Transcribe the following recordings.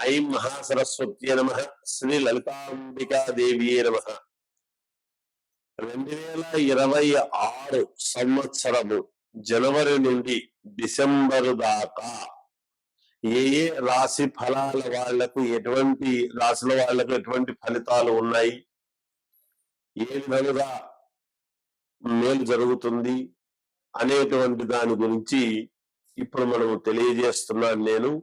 ఐం మహాసరస్వత్య నమ శ్రీ లలితాంబికాదేవి నమ. రెండు వేల ఇరవై ఆరు సంవత్సరము జనవరి నుండి డిసెంబరు దాకా ఏ ఏ రాశి ఫలాల వాళ్ళకు ఎటువంటి రాశుల వాళ్ళకు ఎటువంటి ఫలితాలు ఉన్నాయి? ఏ విధంగా మేలు జరుగుతుంది? అనేటువంటి దాని గురించి ఇప్పుడు మనం తెలియజేస్తున్నాను నేను.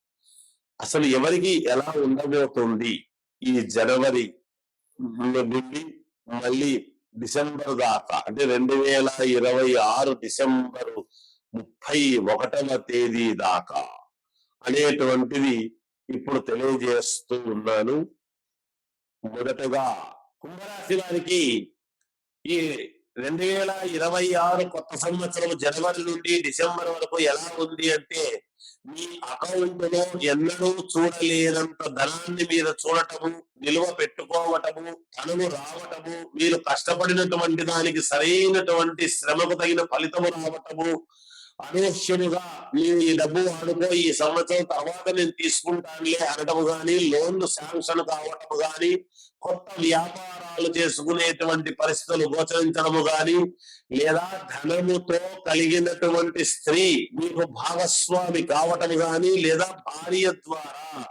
అసలు ఎవరికి ఎలా ఉండబోతుంది ఈ జనవరి నుండి మళ్ళీ డిసెంబర్ దాకా? అంటే రెండు వేల ఇరవై ఆరు డిసెంబరు ముప్పై ఒకటవ తేదీ దాకా అనేటువంటిది ఇప్పుడు తెలియజేస్తూ ఉన్నాను. మొదటగా కుంభరాశి వారికి ఈ రెండు వేల ఇరవై ఆరు కొత్త సంవత్సరం జనవరి నుండి డిసెంబర్ వరకు ఎలా ఉంది అంటే మీ అకౌంట్లో ఎన్నడూ చూడలేనంత ధనాన్ని మీద చూడటము నిల్వ పెట్టుకోవటము ధనము రావటము మీరు కష్టపడినటువంటి దానికి సరైనటువంటి శ్రమకు తగిన ఫలితము రావటము. అనూహ్యముగా నేను ఈ డబ్బు వాడుకో ఈ సంవత్సరం తర్వాత నేను తీసుకుంటానులే అనటము గాని లోన్లు శాంక్షన్ కావటము గాని కొత్త వ్యాపారాలు చేసుకునేటువంటి పరిస్థితులు గోచరించడము గాని లేదా ధనముతో కలిగినటువంటి స్త్రీ మీకు భాగస్వామి కావటం గాని లేదా భార్య ద్వారా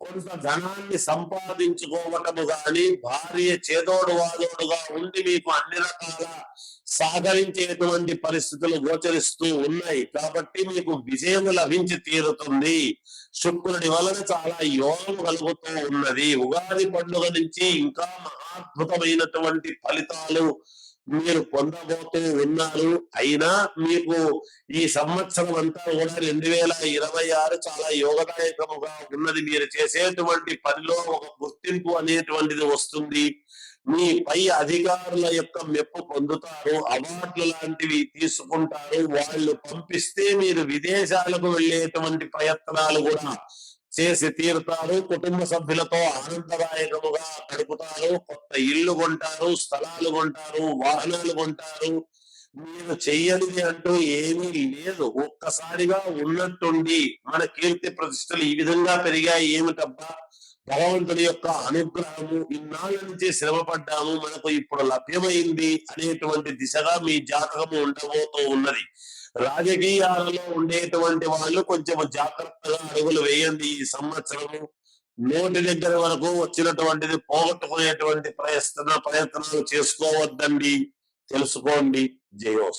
కొంత ధనాన్ని సంపాదించుకోవటము గాని భార్య చేదోడు వాదోడుగా ఉండి మీకు అన్ని రకాల సాగరించేటువంటి పరిస్థితులు గోచరిస్తూ ఉన్నాయి. కాబట్టి మీకు విజయం లభించి తీరుతుంది. శుక్రుడి వలన చాలా యోగం కలుగుతూ ఉన్నది. ఉగాది పండుగ నుంచి ఇంకా అద్భుతమైనటువంటి ఫలితాలు మీరు పొందబోతూ ఉన్నారు అయినా మీకు ఈ సంవత్సరం అంతా కూడా రెండు వేల ఇరవై ఆరు చాలా యోగదాయకముగా ఉన్నది. మీరు చేసేటువంటి పనిలో ఒక గుర్తింపు అనేటువంటిది వస్తుంది. మీ పై అధికారుల యొక్క మెప్పు పొందుతారు. అవార్డులు లాంటివి తీసుకుంటారు. వాళ్ళు పంపిస్తే మీరు విదేశాలకు వెళ్ళేటువంటి ప్రయత్నాలు కూడా చేసి తీరుతారు. కుటుంబ సభ్యులతో ఆనందదాయకముగా గడుపుతారు. కొత్త ఇల్లు కొంటారు స్థలాలు కొంటారు వాహనాలు కొంటారు. మీరు చెయ్యనిది అంటూ ఏమీ లేదు. ఒక్కసారిగా ఉన్నట్టుండి మన కీర్తి ప్రతిష్టలు ఈ విధంగా పెరిగాయి ఏమిటబ్బా? భగవంతుడి యొక్క అనుగ్రహము ఇన్నాళ్ళ నుంచి శ్రమ పడ్డాము మనకు ఇప్పుడు లభ్యమైంది అనేటువంటి దిశగా మీ జాతకము ఉండబోతూ ఉన్నది. రాజకీయాలలో ఉండేటువంటి వాళ్ళు కొంచెం జాగ్రత్తగా అడుగులు వేయండి ఈ సంవత్సరము. నోటి దగ్గర వరకు వచ్చినటువంటిది పోగొట్టుకునేటువంటి ప్రయత్న ప్రయత్నాలు చేసుకోవద్దండి. తెలుసుకోండి. జయోస్.